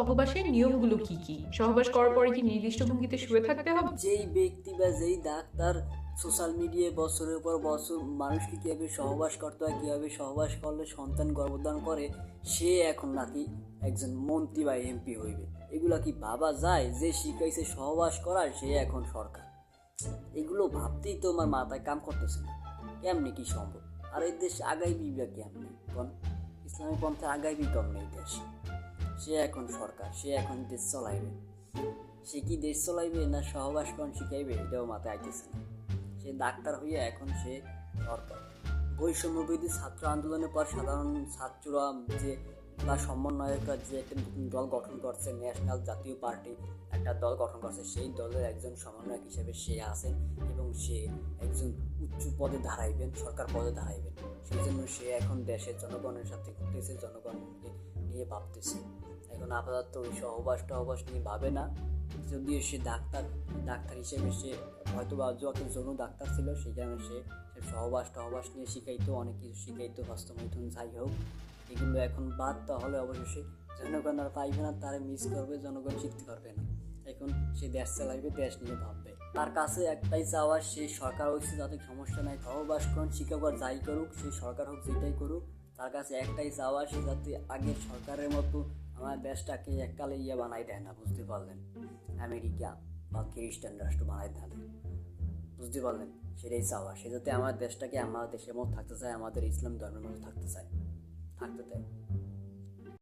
সহবাসের নিয়মগুলো কি কি? সহবাস করার পরে কি নির্দিষ্ট ভঙ্গিতে শুয়ে থাকতে হবে? যেই ব্যক্তি বা যেই ডাক্তার সোশ্যাল মিডিয়ায় বছরের পর বছর মানুষকে কীভাবে সহবাস করতে হয়, কীভাবে সহবাস করলে সন্তান গর্ভধারণ করে, সে এখন নাকি একজন মন্ত্রী বা এমপি হইবে। এগুলা কি ভাবা যায় যে শিখাইছে সহবাস করার, সে এখন সরকার? এগুলো ভাবতেই তো আমার মাথায় কাম করতেছে না। কেমনি কি সম্ভব? আর এই দেশ আগাইবি বা কেমনি? কোন ইসলামী পন্থা আগাইবি কেমনি এই দেশ? সে এখন সরকার, সে এখন দেশ চলাইবে। সে কি দেশ চলাইবে না সহবাস কন শিখাইবে, এটাও মাথায় আইতেছে না। সে ডাক্তার হইয়া এখন সে সরকার। বৈষম্যবিধি ছাত্র আন্দোলনের পর সাধারণ ছাত্ররা যে বা সমন্বয়করা যে একটা দল গঠন করছে, ন্যাশনাল জাতীয় পার্টি একটা দল গঠন করছে, সেই দলের একজন সমন্বয়ক হিসেবে সে আছেন এবং সে একজন উচ্চ পদে দাঁড়াইবেন, সরকার পদে দাঁড়াইবেন। সেই জন্য সে এখন দেশের জনগণের সাথে ঘুরতেছে, জনগণকে নিয়ে ভাবতেছে। এখন আপাতত ওই সহবাস টহবাস নিয়ে ভাবে না। যদিও সে ডাক্তার ডাক্তার হিসেবে সে হয়তো বা যত যৌন ডাক্তার ছিল কারণে সে সহবাস টহবাস নিয়ে শিখাইতো, অনেক কিছু শিখাইতো, হস্তমৈথুন, যাই হোক। এগুলো এখন বাদ তাহলে অবশেষে জনগণ আর পাইবে না, তারা মিস করবে, জনগণ শিখতে পারবে না। এখন সে দেশ চালাইবে, দেশ নিয়ে ভাববে। তার কাছে একটাই চাওয়ার সে সরকার হচ্ছে যাতে সমস্যা নাই, সহবাস করুন শিক্ষাকর যাই করুক, সে সরকার হোক, যেটাই করুক, তার কাছে একটাই চাওয়া, সে যাতে আগের সরকারের মতো আমার দেশটাকে এককালে ইয়ে বানাই দেয় না, বুঝতে পারলেন? আমেরিকা বা খ্রিস্টান রাষ্ট্র বানাই না। বুঝতে পারলেন? সেটাই চাওয়া। সে যাতে আমার দেশটাকে আমার দেশের মতো থাকতে চায়, আমাদের ইসলাম ধর্মের মতো থাকতে চায়। থাকতে দেয়